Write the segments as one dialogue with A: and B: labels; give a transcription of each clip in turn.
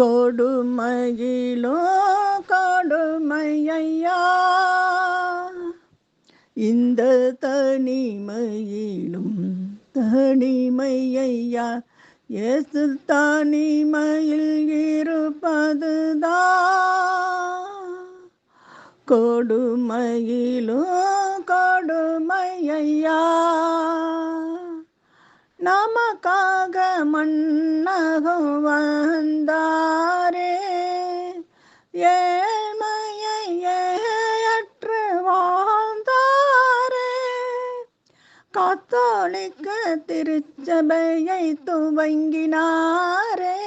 A: கொடுமையிலோ கொடுமையா இந்த தனிமையிலும் தனிமையா இயேசு தனிமையில் இருப்பதுதான் கொடுமையிலோ கொடுமையா நமக்காக மன்னகம் வந்தா கத்தோலிக்க திருச்சபையை துவங்கினாரே.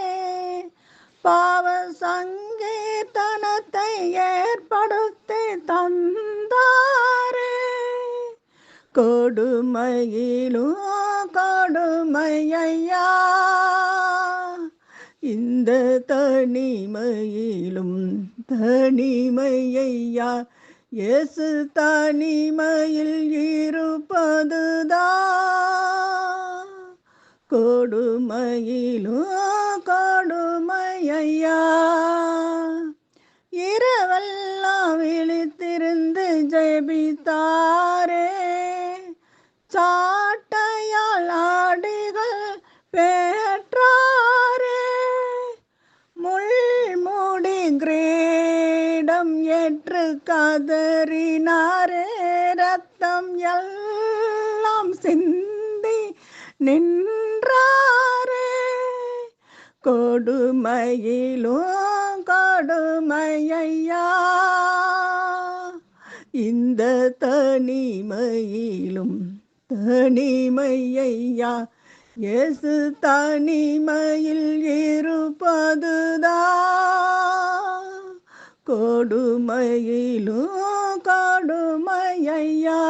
A: பாவ சங்கீர்த்தனத்தை ஏற்படுத்தி தந்தாரே. கொடுமையிலும் கொடுமையா இந்த தனிமையிலும் தனிமையா இயேசு தனிமையில் இருப்பதுதான். கொடுமையிலும் கொடுமையா இரவெல்லாம் விழித்திருந்து ஜெபித்தாரே. சாட்டையால் ஆடிகள் பெற்றாரே. கிரே ரத்தம் ஏற்று கதறினாரே ரத்தம் எல்லாம் சிந்தி நின்றாரே. கொடுமையிலும் கொடுமையா இந்த தனிமையிலும் தனிமையா இயேசு தனிமையில் இருப்பதுதான். கொடுமையிலும் கொடுமையா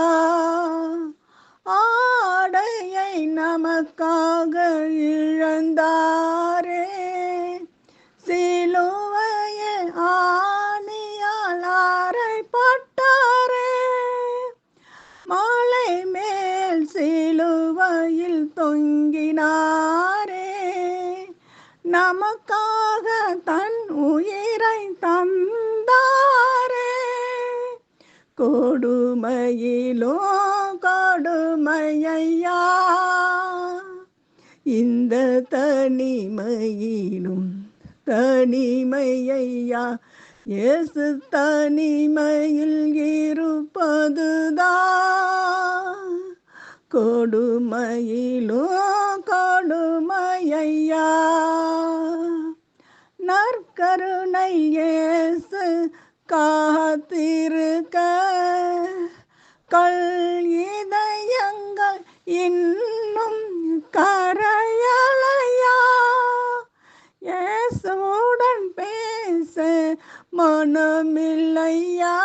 A: ஆடையை நமக்காக இழந்தாரே. சிலுவையில் ஆணியால் அறைப்பட்டாரே மாலை மேல் சிலுவையில் தொங்கினாரே. நமக்காக தன் உயிரை தம் கொடுமையிலோ கொடுமையா இந்த தனிமையிலும் தனிமையா இயேசு தனிமையில் இருப்பதுதான் கொடுமையிலோ கொடுமையா நற்கருணையே காத்திருக்க கல் இதயங்கள் இன்னும் கரையலையா? ஏசுடன் பேச மனமில்லையா?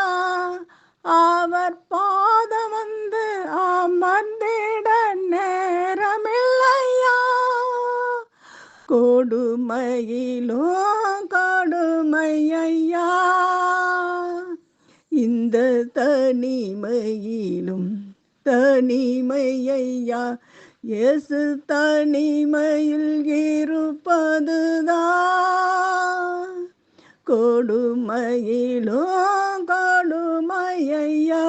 A: அவர் பாதம் வந்து அமர்ந்திட நேரமில்லையா? கொடுமையிலோ கொடுமையா இந்த தனிமையிலும் தனிமையா இயேசு தனிமையில் இருப்பதுதான். கொடுமையிலும் கொடுமையா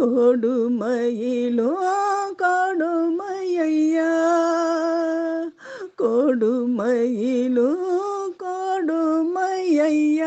A: கொடுமையிலும் கொடுமையா கொடுமையிலும் கொடுமையா